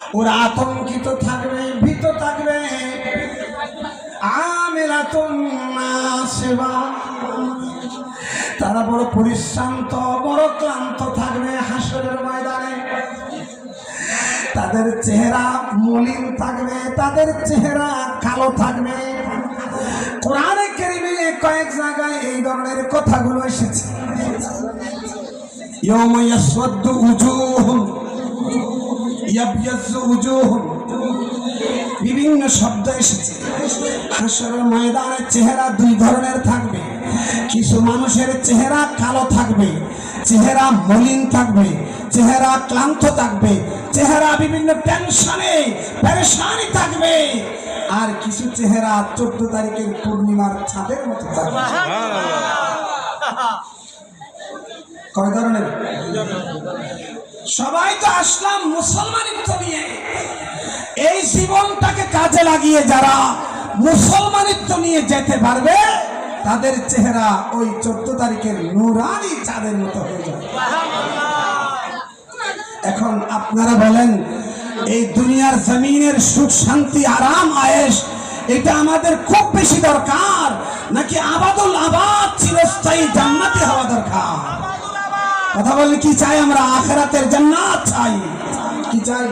ওরা আতঙ্কিত থাকবে, ভীত থাকবে। আমেরা সেবা তারা বড় পরিশ্রান্ত, বড় ক্লান্ত থাকবে হাসরের ময়দানে। তাদের চেহারা মলিন থাকবে, তাদের চেহারা কালো থাকবে। কোরআনে কেড়ে মিলে কয়েক জায়গায় এই ধরনের কথাগুলো এসেছে। ইয়ম ইয়াসওয়াদু উজুহুম বিভিন্ন শব্দ এসেছে। হাসরের ময়দানের চেহারা দুই ধরনের থাকবে। কিছু মানুষের চেহারা কালো থাকবে চেহারা মলিন থাকবে চেহারা ক্লান্ত থাকবে চেহারা বিভিন্ন টেনশনে পেরেশানি থাকবে। আর কিছু চেহারা চোদ্দ তারিখের পূর্ণিমার ছাদের মতো থাকবে। কয় ধরনের? সবাই তো আসলাম মুসলমানিত্ব নিয়ে এই জীবনটাকে কাজে লাগিয়ে যারা মুসলমানিত্ব নিয়ে যেতে পারবে, তাদের চেহারা ওই চোদ্দ তারিখের নুরানি চাঁদের মতো হয়ে যাবে। এখন আপনারা বলেন, এই দুনিয়ার জমিনের সুখ, শান্তি, আরাম আয়েস এটা আমাদের খুব বেশি দরকার, নাকি আবাদুল আবাদ চিরস্থায়ী জান্নাতি হওয়া দরকার? কথা বললে কি চাই? আমরা আখেরাতের জান্নাত চাই। কি চাই?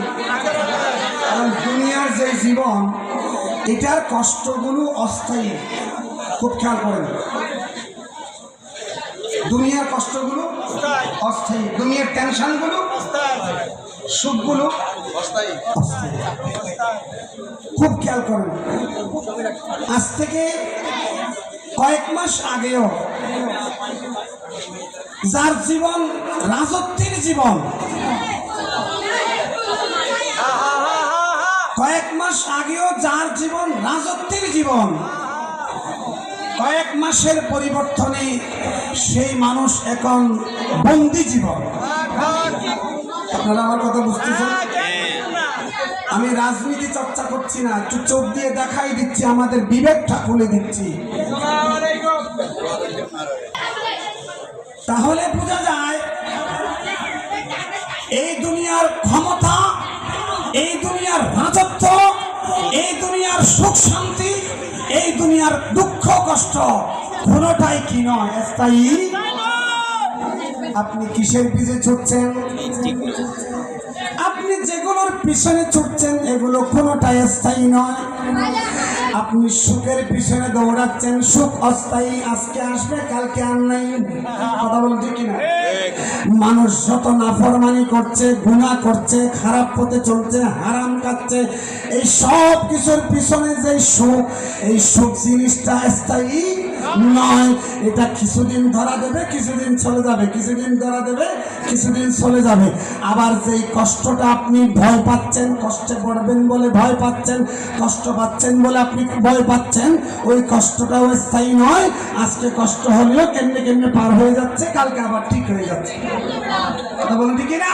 কারণ দুনিয়ার যে জীবন, এটার কষ্টগুলো অস্থায়ী। খুব খেয়াল করেন। দুনিয়ার কষ্টগুলো অস্থায়ী। দুনিয়ার টেনশনগুলো, সুখগুলো খুব খেয়াল করেন। আজ থেকে কয়েক মাস আগেও যার জীবন, রাজত্বের জীবন, কয়েক মাস আগেও যার জীবন, রাজত্বের জীবন, কয়েক মাসের পরিবর্তনে সেই মানুষ এখন বন্দি জীবন। আপনারা আমার কথা বুঝতেছেন? আমি রাজনীতি চর্চা করছি না, একটু চোখ দিয়ে দেখাই দিচ্ছি, আমাদের বিবেকটা খুলে দিচ্ছি। তাহলে বোঝা যায়, এই দুনিয়ার ক্ষমতা, এই দুনিয়ার রাজত্ব, এই দুনিয়ার সুখ শান্তি, এই দুনিয়ার দুঃখ কষ্ট, কোনোটাই কি নয়, স্থায়ী? আপনি কিসের পিছে ছুটছেন? আপনি যেগুলোর পিছনে ছুটছেন, এগুলো কোনোটাই স্থায়ী নয়। আপনি সুখের পিছনে দৌড়াচ্ছেন, সুখ অস্থায়ী, আজকে আসবে, কালকে আর নাই। কথা বলতে কিনা মানুষ যত নাফরমানি করছে গুণা করছে, খারাপ পথে চলছে, হারাম খাচ্ছে এই সব কিছুর পিছনে যে সুখ, এই সুখ জিনিসটা স্থায়ী নয়, এটা কিছুদিন ধরা দেবে, কিছুদিন চলে যাবে, কিছুদিন ধরা দেবে, কিছুদিন চলে যাবে। আবার যেই কষ্টটা আপনি ভয় পাচ্ছেন, কষ্টে পড়বেন বলে ভয় পাচ্ছেন, কষ্ট পাচ্ছেন বলে আপনি ভয় পাচ্ছেন, ওই কষ্টটাও স্থায়ী নয়। আজকে কষ্ট হলেও কেমনে কেমনে পার হয়ে যাচ্ছে, কালকে আবার ঠিক হয়ে যাচ্ছে। কথা বলেন ঠিক না